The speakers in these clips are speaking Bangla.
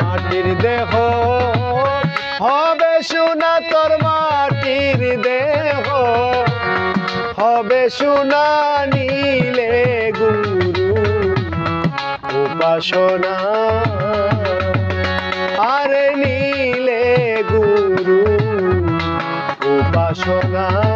মাটির দেহ হবে সোনা, তোর মাটির দেহ হবে সোনা, নীলে গুরু উপাসনা। আরে নীলে গুরু উপাসনা।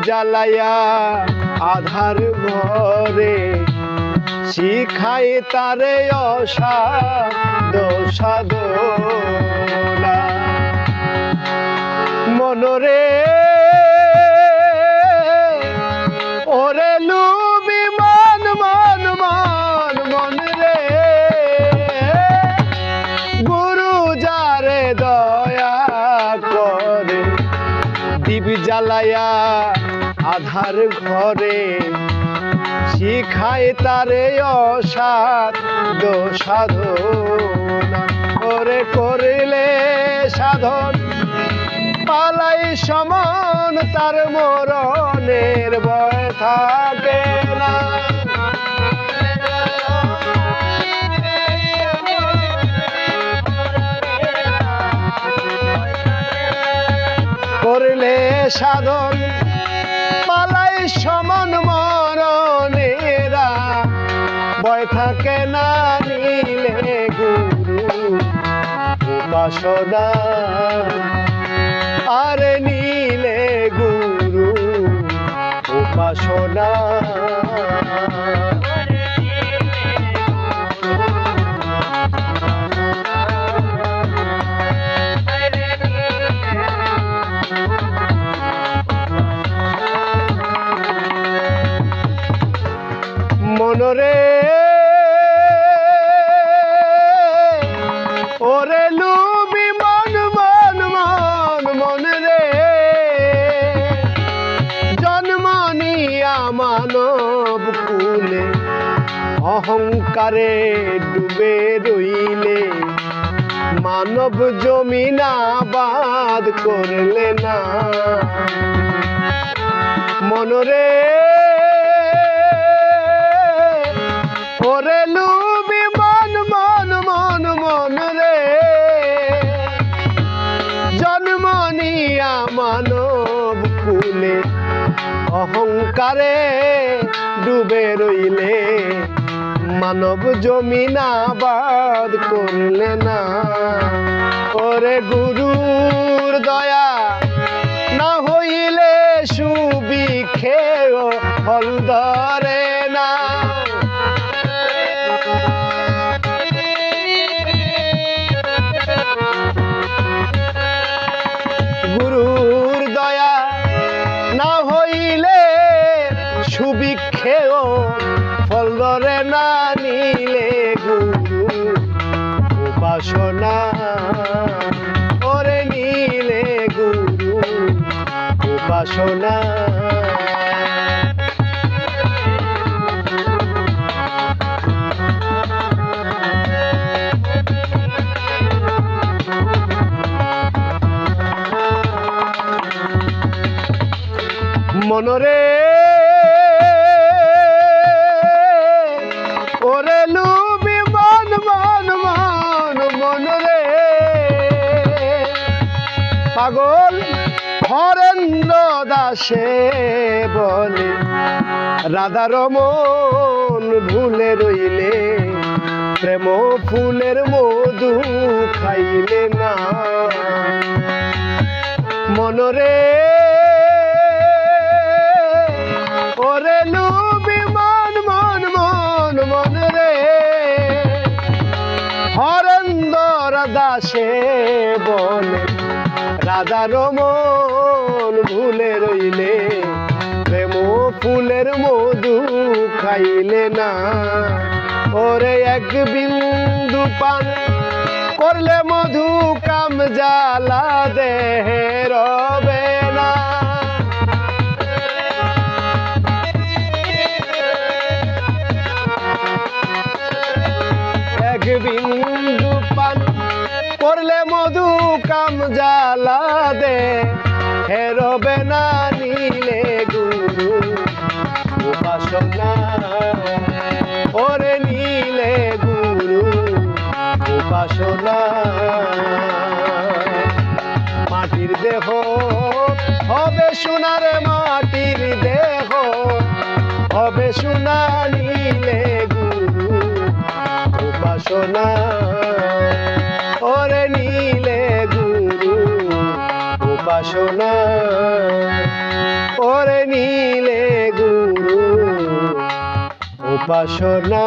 জ্বালাইয়া আধার ঘরে শিখাই তারে অসা দোষাদোলা মনরে আধার ঘরে, শিখায় তারে অসাধ সাধনা করে করিলে সাধন, পালাই সমান তার মরণের ভয় থাকে না। করলে সাধন সমান মরণেরা। বয় থাকে না নিলে গুরু উপাসনা। আর নীলে গুরু উপাসনা। মনরে ওরে লুবি মন মন মন মন রে। জন্ম নিয়া মানব কুলে, অহংকারে ডুবে রইলে। মানব জমিনা বাদ করলে না। মনরে অহংকারে ডুবে রইলে মানব জমিন বাদ করলে না। ওরে গুরুর না নিলে গুরু উপাসনা। ওরে নিলে গুরু উপাসনা। মনরে পাগল? হরেন্দ্র দাসে বলে রাধার মন ভুলে রইলে, প্রেম ফুলের মধু খাইলে না। মনরে, ওরে লুবি মন মন মন মন রে হরেন্দর দাসে বলে রাধার মন ভুলে রইলে, প্রেম ফুলের মধু খাইলে না। ওরে এক বিন্দু পান করলে মধু কাম জ্বালা দেহে রবে না। এক বিন্দু পান করলে মধু কাম জ্বালা দে, হেরবে না নিলে গুরু। উপাসনা, ওরে নিলে গুরু, উপাসনা। মাটির দেহ হবে সোনার, মাটির দেহ হবে সোনা নিলে গুরু। উপাসনা উপাসনা ওরে নীলে গুরু উপাসনা।